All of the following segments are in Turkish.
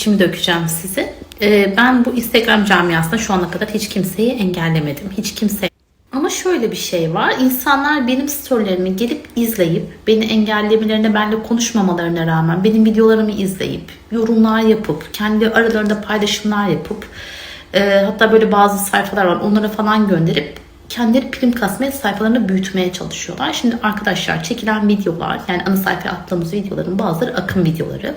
içimi dökeceğim size. Ee, ben bu Instagram camiasında şu ana kadar hiç kimseyi engellemedim. Hiç kimse ama şöyle bir şey var. İnsanlar benim storylerimi gelip izleyip beni engellemelerine, benimle konuşmamalarına rağmen benim videolarımı izleyip yorumlar yapıp kendi aralarında paylaşımlar yapıp e, hatta böyle bazı sayfalar var onlara falan gönderip kendileri prim kasmaya sayfalarını büyütmeye çalışıyorlar. Şimdi arkadaşlar çekilen videolar yani ana sayfaya attığımız videoların bazıları akım videoları.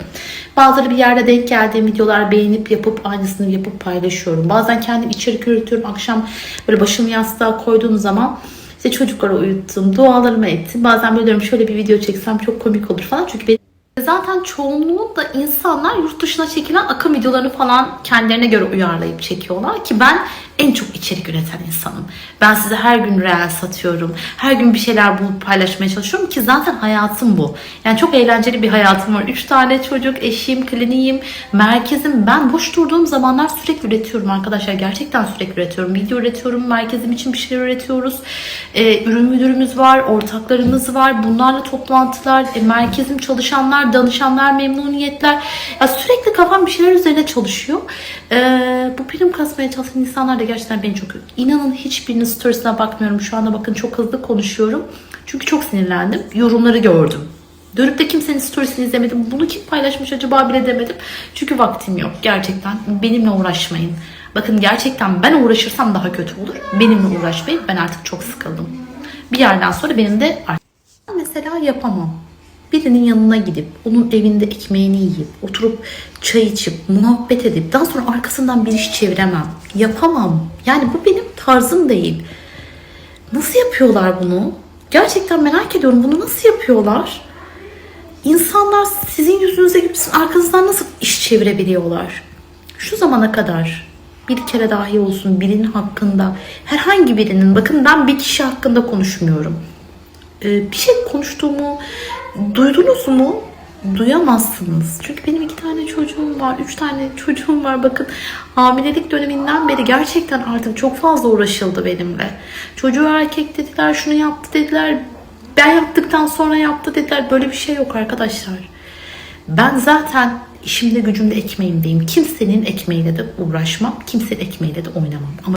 Bazıları bir yerde denk geldiğim videolar beğenip yapıp aynısını yapıp paylaşıyorum. Bazen kendim içerik üretiyorum. Akşam böyle başımı yastığa koyduğum zaman işte çocukları uyuttum, dualarımı ettim. Bazen böyle diyorum şöyle bir video çeksem çok komik olur falan. Çünkü benim Zaten çoğunluğunda insanlar yurt dışına çekilen akım videolarını falan kendilerine göre uyarlayıp çekiyorlar ki ben en çok içerik üreten insanım. Ben size her gün reel satıyorum. Her gün bir şeyler bulup paylaşmaya çalışıyorum ki zaten hayatım bu. Yani çok eğlenceli bir hayatım var. Üç tane çocuk, eşim, kliniğim, merkezim. Ben boş durduğum zamanlar sürekli üretiyorum arkadaşlar. Gerçekten sürekli üretiyorum. Video üretiyorum. Merkezim için bir şeyler üretiyoruz. Ee, ürün müdürümüz var, ortaklarımız var. Bunlarla toplantılar, e, merkezim çalışanlar, danışanlar, memnuniyetler. Ya sürekli kafam bir şeyler üzerine çalışıyor. Ee, bu prim kasmaya çalışan insanlar da gerçekten beni çok İnanın hiçbirinin storiesine bakmıyorum. Şu anda bakın çok hızlı konuşuyorum. Çünkü çok sinirlendim. Yorumları gördüm. Dönüp de kimsenin storiesini izlemedim. Bunu kim paylaşmış acaba bile demedim. Çünkü vaktim yok. Gerçekten benimle uğraşmayın. Bakın gerçekten ben uğraşırsam daha kötü olur. Benimle uğraşmayın. Ben artık çok sıkıldım. Bir yerden sonra benim de mesela yapamam. Birinin yanına gidip onun evinde ekmeğini yiyip oturup çay içip muhabbet edip daha sonra arkasından bir iş çeviremem. Yapamam. Yani bu benim tarzım değil. Nasıl yapıyorlar bunu? Gerçekten merak ediyorum bunu nasıl yapıyorlar? İnsanlar sizin yüzünüze gidip sizin arkanızdan nasıl iş çevirebiliyorlar? Şu zamana kadar bir kere dahi olsun birinin hakkında herhangi birinin bakın ben bir kişi hakkında konuşmuyorum. Ee, bir şey konuştuğumu duydunuz mu? Duyamazsınız. Çünkü benim iki tane çocuğum var, üç tane çocuğum var. Bakın hamilelik döneminden beri gerçekten artık çok fazla uğraşıldı benimle. Çocuğu erkek dediler, şunu yaptı dediler. Ben yaptıktan sonra yaptı dediler. Böyle bir şey yok arkadaşlar. Ben zaten işimde gücümde ekmeğimdeyim. Kimsenin ekmeğiyle de uğraşmam. Kimsenin ekmeğiyle de oynamam. Ama